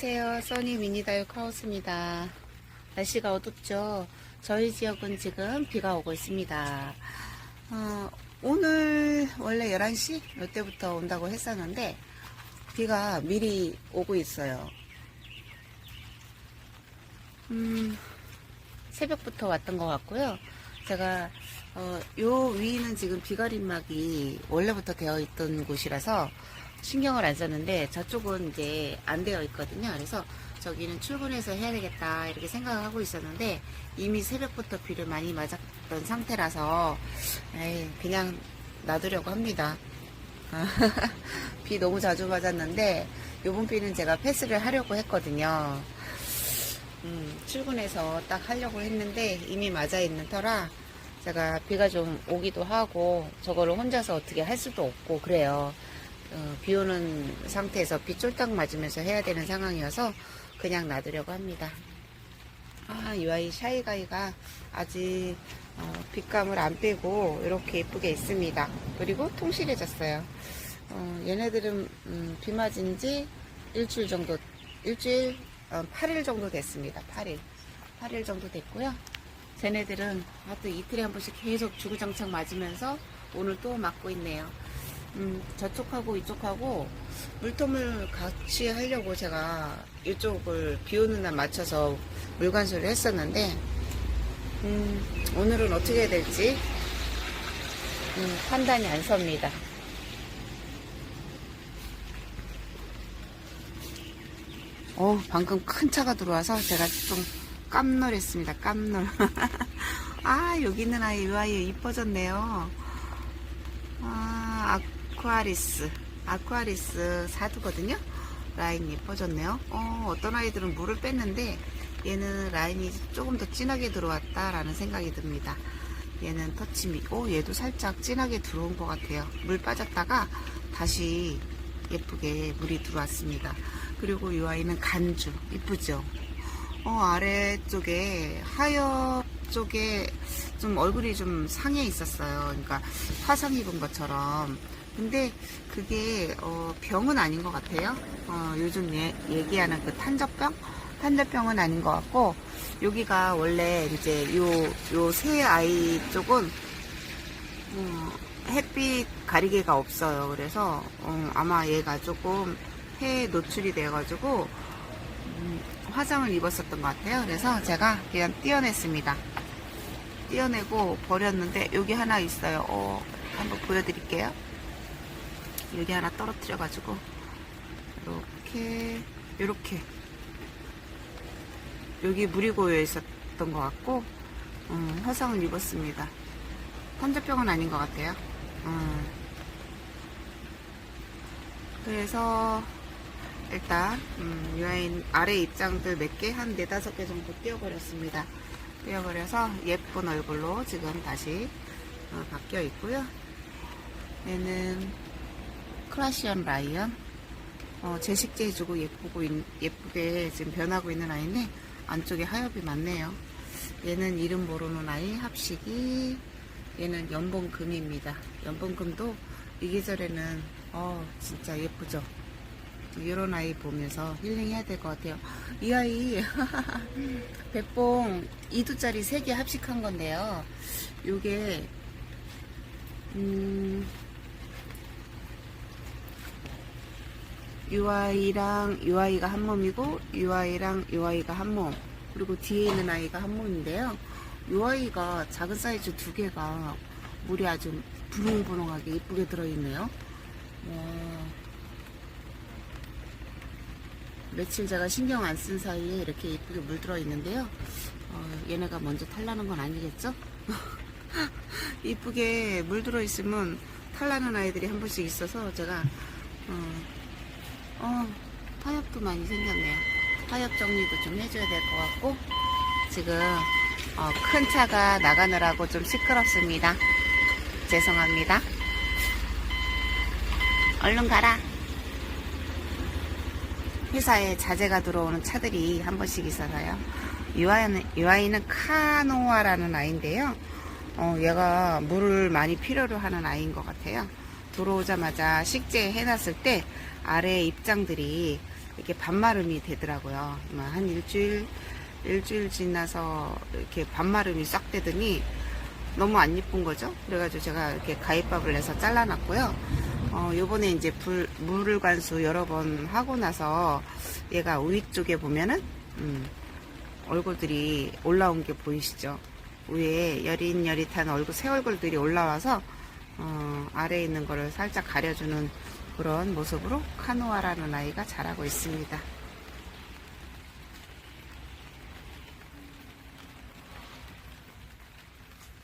안녕하세요. 써니 미니다육 하우스입니다. 날씨가 어둡죠? 저희 지역은 지금 비가 오고 있습니다. 어, 오늘 원래 11시 이때부터 온다고 했었는데 비가 미리 오고 있어요. 음, 새벽부터 왔던 것 같고요. 제가 어, 요 위는 지금 비가림막이 원래부터 되어 있던 곳이라서 신경을 안 썼는데 저쪽은 이제 안 되어 있거든요. 그래서 저기는 출근해서 해야 되겠다 이렇게 생각을 하고 있었는데 이미 새벽부터 비를 많이 맞았던 상태라서 에이, 그냥 놔두려고 합니다. 비 너무 자주 맞았는데 요번 비는 제가 패스를 하려고 했거든요. 음, 출근해서 딱 하려고 했는데 이미 맞아 있는 터라 제가 비가 좀 오기도 하고 저거를 혼자서 어떻게 할 수도 없고 그래요. 어, 비 오는 상태에서 비 쫄딱 맞으면서 해야 되는 상황이어서 그냥 놔두려고 합니다. 아, 이 아이 샤이가이가 아직 어, 빛감을 안 빼고 이렇게 예쁘게 있습니다. 그리고 통실해졌어요. 어, 얘네들은 음, 비 맞은 지 일주일 정도, 일주일, 어, 8일 정도 됐습니다. 8일. 8일 정도 됐고요. 쟤네들은 아, 또 이틀에 한 번씩 계속 주구장창 맞으면서 오늘 또 맞고 있네요. 음, 저쪽하고 이쪽하고 물통을 같이 하려고 제가 이쪽을 비 오는 날 맞춰서 물관수를 했었는데, 음, 오늘은 어떻게 해야 될지, 음, 판단이 안 섭니다. 어, 방금 큰 차가 들어와서 제가 좀 깜놀했습니다. 깜놀. 아, 여기 있는 아이, 이 아이 이뻐졌네요. 아, 아쿠아리스. 아쿠아리스 사두거든요? 라인이 이뻐졌네요. 어, 어떤 아이들은 물을 뺐는데, 얘는 라인이 조금 더 진하게 들어왔다 라는 생각이 듭니다. 얘는 터치미, 오, 얘도 살짝 진하게 들어온 것 같아요. 물 빠졌다가 다시 예쁘게 물이 들어왔습니다. 그리고 이 아이는 간주, 이쁘죠? 어, 아래쪽에 하엽 쪽에 좀 얼굴이 좀 상해 있었어요. 그러니까 화상 입은 것처럼. 근데 그게 어, 병은 아닌 것 같아요. 어, 요즘 얘, 얘기하는 그 탄저병? 탄저병은 아닌 것 같고 여기가 원래 이제 요 요 새 아이 쪽은 어, 햇빛 가리개가 없어요. 그래서 어, 아마 얘가 조금 해에 노출이 돼가지고 음, 화장을 입었었던 것 같아요. 그래서 제가 그냥 떼어냈습니다. 떼어내고 버렸는데 여기 하나 있어요. 어, 한번 보여드릴게요. 여기 하나 떨어뜨려가지고 이렇게 이렇게 여기 물이 고여 있었던 것 같고 음, 화상을 입었습니다. 환자병은 아닌 것 같아요. 음. 그래서 일단 음, 유아인 아래 입장들 몇 개 한 네다섯 개 정도 띄워버렸습니다. 띄워버려서 예쁜 얼굴로 지금 다시 어, 바뀌어 있고요. 얘는 크라시언 라이언 어, 제식제 해주고 예쁘고 있- 예쁘게 지금 변하고 있는 아이인데 안쪽에 하엽이 많네요. 얘는 이름 모르는 아이 합식이 얘는 연봉금입니다. 연봉금도 이 계절에는 어 진짜 예쁘죠. 이런 아이 보면서 힐링해야 될 것 같아요. 이 아이 백봉 2두짜리 3개 합식한 건데요. 요게 음, UI랑 UI가 한 몸이고 UI랑 UI가 한 몸. 그리고 뒤에 있는 아이가 한 몸인데요. UI가 작은 사이즈 두 개가 물이 아주 분홍분홍하게 이쁘게 들어있네요. 와. 며칠 제가 신경 안 쓴 사이에 이렇게 이쁘게 물 들어 있는데요. 어, 얘네가 먼저 탈라는 건 아니겠죠? 이쁘게 물 들어 있으면 탈라는 아이들이 한 번씩 있어서 제가 어, 어, 타협도 많이 생겼네요. 타협 정리도 좀 해줘야 될 것 같고 지금 어, 큰 차가 나가느라고 좀 시끄럽습니다. 죄송합니다. 얼른 가라. 회사에 자재가 들어오는 차들이 한 번씩 있어서요. 이 아이는, 이 아이는 카노아라는 아이인데요. 어, 얘가 물을 많이 필요로 하는 아이인 것 같아요. 들어오자마자 식재 해놨을 때 아래 입장들이 이렇게 반마름이 되더라고요. 아마 한 일주일, 일주일 지나서 이렇게 반마름이 싹 되더니 너무 안 예쁜 거죠. 그래가지고 제가 이렇게 가위밥을 내서 잘라놨고요. 어, 요번에 이제 불, 물을 관수 여러 번 하고 나서 얘가 위쪽에 보면은, 음, 얼굴들이 올라온 게 보이시죠? 위에 여릿여릿한 얼굴, 새 얼굴들이 올라와서, 어, 아래에 있는 거를 살짝 가려주는 그런 모습으로 카노아라는 아이가 자라고 있습니다.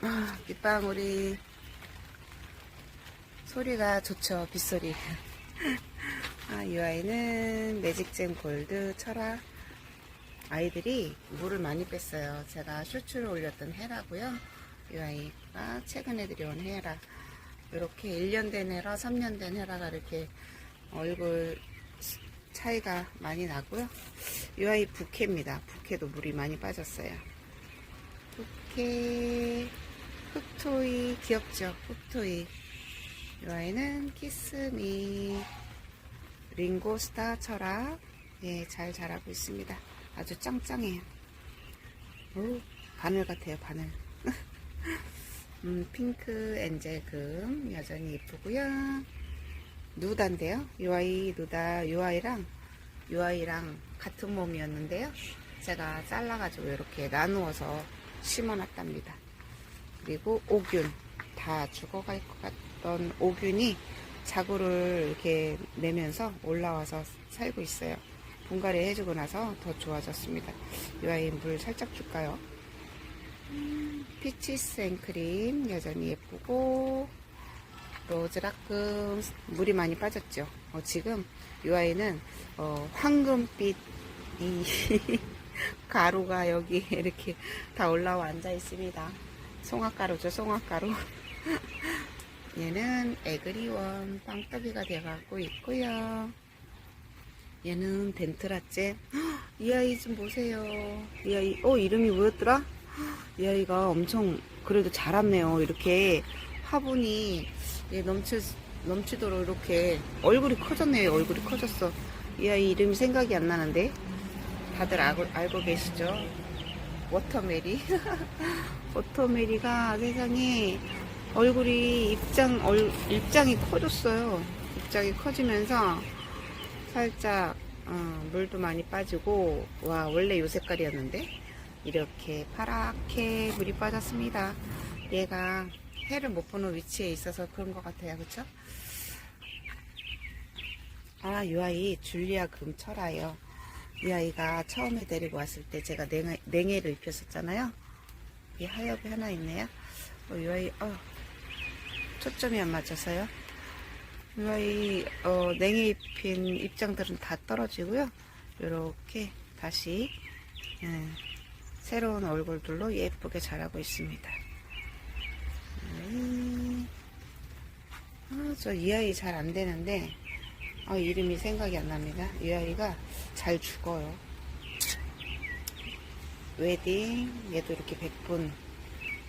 아, 빗방울이 소리가 좋죠, 빗소리. 아, 이 아이는 매직잼 골드 철화. 아이들이 물을 많이 뺐어요. 제가 쇼츠를 올렸던 헤라고요. 이 아이가 최근에 들여온 헤라. 이렇게 1년 된 헤라, 3년 된 헤라가 이렇게 얼굴 차이가 많이 나고요. 이 아이 부캐입니다. 부캐도 물이 많이 빠졌어요. 부캐, 흑토이, 귀엽죠? 흑토이. 이 아이는 키스미, 링고스타 철학. 예, 잘 자라고 있습니다. 아주 짱짱해요. 오, 바늘 같아요, 바늘. 음, 핑크 엔젤금 여전히 이쁘고요. 누다인데요. 이 아이 누다 이 아이랑 이 아이랑 같은 몸이었는데요. 제가 잘라가지고 이렇게 나누어서 심어놨답니다. 그리고 오균 다 죽어갈 것 같던 오균이 자구를 이렇게 내면서 올라와서 살고 있어요. 분갈이 해주고 나서 더 좋아졌습니다. 이 아이 물 살짝 줄까요? 피치 생크림 여전히 예쁘고 로즈라금 물이 많이 빠졌죠. 어, 지금 이 아이는 어, 황금빛 이 가루가 여기 이렇게 다 올라와 앉아 있습니다. 송화가루죠, 송화가루. 얘는 에그리원 빵떡이가 돼가고 있고요. 얘는 덴트라잼. 이 아이 좀 보세요. 이 아이, 어, 이름이 뭐였더라? 이 아이가 엄청 그래도 자랐네요. 이렇게 화분이 예, 넘치, 넘치도록 이렇게 얼굴이 커졌네요. 얼굴이 커졌어. 이 아이 이름이 생각이 안 나는데. 다들 알고, 알고 계시죠? 워터메리. 워터메리가 세상에 얼굴이 입장, 얼, 입장이 커졌어요. 입장이 커지면서 살짝, 어, 물도 많이 빠지고, 와, 원래 요 색깔이었는데. 이렇게 파랗게 물이 빠졌습니다. 얘가 해를 못 보는 위치에 있어서 그런 것 같아요. 그쵸? 아, 이 아이 줄리아 금철아요. 이 아이가 처음에 데리고 왔을 때 제가 냉해, 냉해를 입혔었잖아요. 이 하엽이 하나 있네요. 어, 이 아이, 어, 초점이 안 맞아서요. 이 아이, 어, 냉해 입힌 입장들은 다 떨어지고요. 이렇게 다시, 예, 새로운 얼굴들로 예쁘게 자라고 있습니다. 음, 아, 저 이 아이 잘 안 되는데, 아, 이름이 생각이 안 납니다. 이 아이가 잘 죽어요. 웨딩, 얘도 이렇게 100분,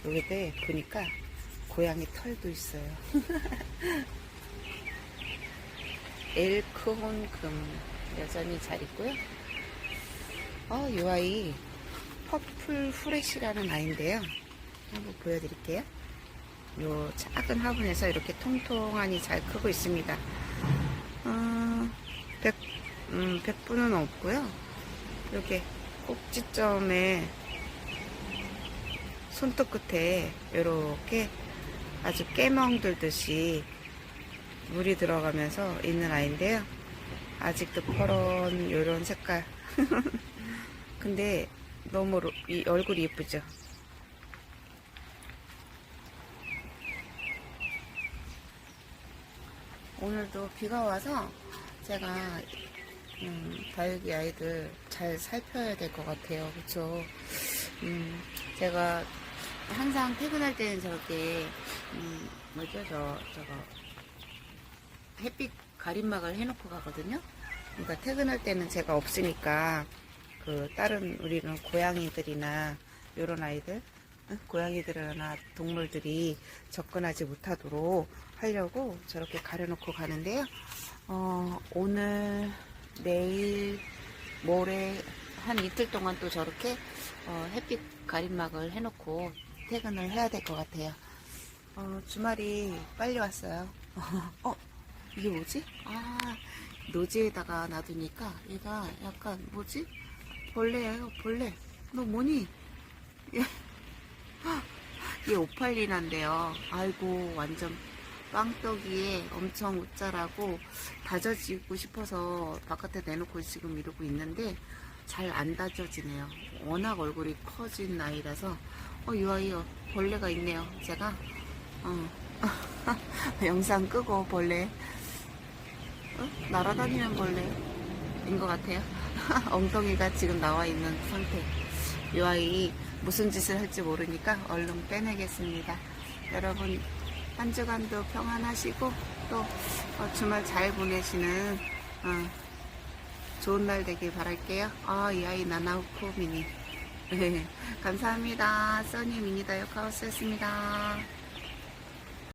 여기도 보니까 고양이 털도 있어요. 엘크혼금 여전히 잘 있고요. 어, 이 아이 퍼플 후레쉬라는 아이인데요. 한번 보여드릴게요. 요 작은 화분에서 이렇게 통통하니 잘 크고 있습니다. 어, 100, 음, 100분은 없고요. 이렇게 꼭지점에 손톱 끝에 이렇게 아주 깨멍 들듯이 물이 들어가면서 있는 아이인데요. 아직도 퍼런 요런 색깔. 근데 너무 로- 이 얼굴이 예쁘죠? 오늘도 비가 와서 제가 음, 다육이 아이들 잘 살펴야 될 것 같아요. 그쵸? 음, 제가 항상 퇴근할 때는 저렇게, 음, 뭐죠, 저, 저거, 햇빛 가림막을 해놓고 가거든요. 그러니까 퇴근할 때는 제가 없으니까, 그, 다른 우리는 고양이들이나, 요런 아이들, 응? 고양이들이나 동물들이 접근하지 못하도록 하려고 저렇게 가려놓고 가는데요. 어, 오늘 내일 모레 한 이틀 동안 또 저렇게 어, 햇빛 가림막을 해놓고 퇴근을 해야 될 것 같아요. 어, 주말이 빨리 왔어요. 어, 이게 뭐지? 아, 노지에다가 놔두니까 얘가 약간 뭐지? 벌레예요, 벌레. 너 뭐니? 얘, 얘 오팔리나인데요. 아이고, 완전 빵떡이에 엄청 웃자라고 다져지고 싶어서 바깥에 내놓고 지금 이러고 있는데 잘 안 다져지네요. 워낙 얼굴이 커진 아이라서 어, 이 아이 어, 벌레가 있네요. 제가 어. 영상 끄고 벌레 어? 날아다니는 벌레인 것 같아요. 엉덩이가 지금 나와 있는 상태. 이 아이 무슨 짓을 할지 모르니까 얼른 빼내겠습니다. 여러분 한 주간도 평안하시고 또 어, 주말 잘 보내시는 어, 좋은 날 되길 바랄게요. 아, 이 아이 나나우코 미니. 감사합니다. 써니 미니 다이어카우스였습니다.